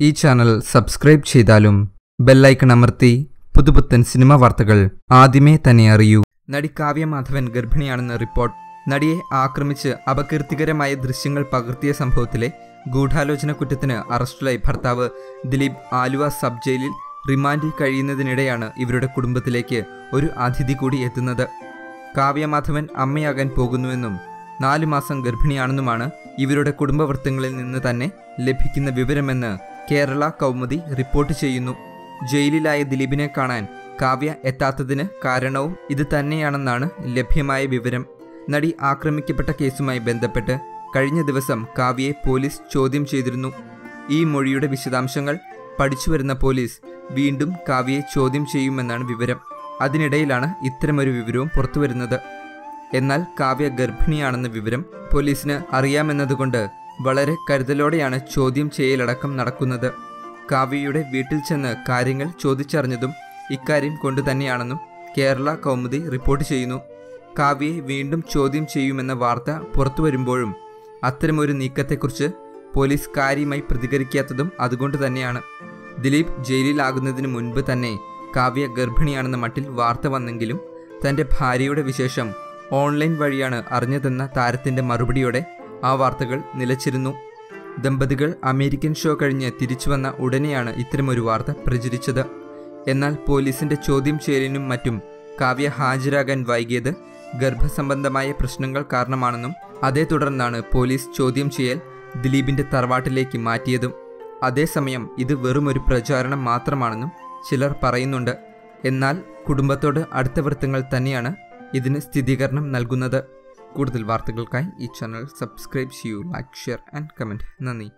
ഈ channel subscribe ചെയ്താലും bell icon അമർത്തി പുതുപുത്തൻ സിനിമ വാർത്തകൾ ആദ്യമേ തന്നെ അറിയൂ. നടി കാവ്യ മാധവൻ ഗർഭിണിയാണെന്ന റിപ്പോർട്ട്. നടിയെ ആക്രമിച്ച് അപകീർത്തികരമായ ദൃശ്യങ്ങൾ പകർത്തിയ സംഭവത്തിലെ ഗൂഢാലോചന കുറ്റത്തിന് അറസ്റ്റിലായി ഭർത്താവ് ദിലീപ് ആലുവ സബ് ജയിലിൽ റിമാൻഡിൽ കഴിയുന്നതിനിടെയാണ് ഇവരുടെ കുടുംബത്തിലേക്ക് ഒരു അതിഥി കൂടി എത്തുന്നത്. കാവ്യ മാധവൻ അമ്മയാകാൻ പോകുന്നുവെന്നും നാലു മാസം ഗർഭിണിയാണെന്നുമാണ് ഇവരുടെ കുടുംബവൃത്തങ്ങളിൽ നിന്ന് തന്നെ ലഭിക്കുന്ന വിവരമെന്ന് കേരള കൗമുദി റിപ്പോർട്ട് ചെയ്യുന്നു. ജയിലിലായ ദിലീപിനെ കാണാൻ കാവ്യ എത്താത്തതിന് കാരണവും ഇത് തന്നെയാണെന്നാണ് ലഭ്യമായ വിവരം. നടി ആക്രമിക്കപ്പെട്ട കേസുമായി ബന്ധപ്പെട്ട് കഴിഞ്ഞ ദിവസം കാവ്യയെ പോലീസ് ചോദ്യം ചെയ്തിരുന്നു. ഈ മൊഴിയുടെ വിശദാംശങ്ങൾ പഠിച്ചുവരുന്ന പോലീസ് വീണ്ടും കാവ്യയെ ചോദ്യം ചെയ്യുമെന്നാണ് വിവരം. അതിനിടയിലാണ് ഇത്തരമൊരു വിവരവും പുറത്തുവരുന്നത്. എന്നാൽ കാവ്യ ഗർഭിണിയാണെന്ന വിവരം പോലീസിന് അറിയാമെന്നതുകൊണ്ട് വളരെ കരുതലോടെയാണ് ചോദ്യം ചെയ്യലടക്കം നടക്കുന്നത്. കാവ്യയുടെ വീട്ടിൽ ചെന്ന് കാര്യങ്ങൾ ചോദിച്ചറിഞ്ഞതും ഇക്കാര്യം കൊണ്ടുതന്നെയാണെന്നും കേരള കൗമുദി റിപ്പോർട്ട് ചെയ്യുന്നു. കാവ്യയെ വീണ്ടും ചോദ്യം ചെയ്യുമെന്ന വാർത്ത പുറത്തു വരുമ്പോഴും അത്തരമൊരു നീക്കത്തെക്കുറിച്ച് പോലീസ് കാര്യമായി പ്രതികരിക്കാത്തതും അതുകൊണ്ട് തന്നെയാണ്. ദിലീപ് ജയിലിലാകുന്നതിന് മുൻപ് തന്നെ കാവ്യ ഗർഭിണിയാണെന്ന മട്ടിൽ വാർത്ത വന്നെങ്കിലും തന്റെ ഭാര്യയുടെ വിശേഷം ഓൺലൈൻ വഴിയാണ് അറിഞ്ഞതെന്ന താരത്തിന്റെ മറുപടിയോടെ ആ വാർത്തകൾ നിലച്ചിരുന്നു. ദമ്പതികൾ അമേരിക്കൻ ഷോ കഴിഞ്ഞ് തിരിച്ചു വന്ന ഉടനെയാണ് ഇത്തരമൊരു വാർത്ത പ്രചരിച്ചത്. എന്നാൽ പോലീസിന്റെ ചോദ്യം ചെയ്യലിനും മറ്റും കാവ്യ ഹാജരാകാൻ വൈകിയത് ഗർഭസംബന്ധമായ പ്രശ്നങ്ങൾ കാരണമാണെന്നും അതേ തുടർന്നാണ് പോലീസ് ചോദ്യം ചെയ്യൽ ദിലീപിന്റെ തറവാട്ടിലേക്ക് മാറ്റിയതും. അതേസമയം ഇത് വെറുമൊരു പ്രചാരണം മാത്രമാണെന്നും ചിലർ പറയുന്നുണ്ട്. എന്നാൽ കുടുംബത്തോട് അടുത്ത വൃത്തങ്ങൾ തന്നെയാണ് ഇതിന് സ്ഥിരീകരണം നൽകുന്നത്. കൂടുതൽ വാർത്തകൾക്കായി ഈ ചാനൽ സബ്സ്ക്രൈബ് ചെയ്യൂ ലൈക്ക് ഷെയർ ആൻഡ് കമന്റ് നന്ദി.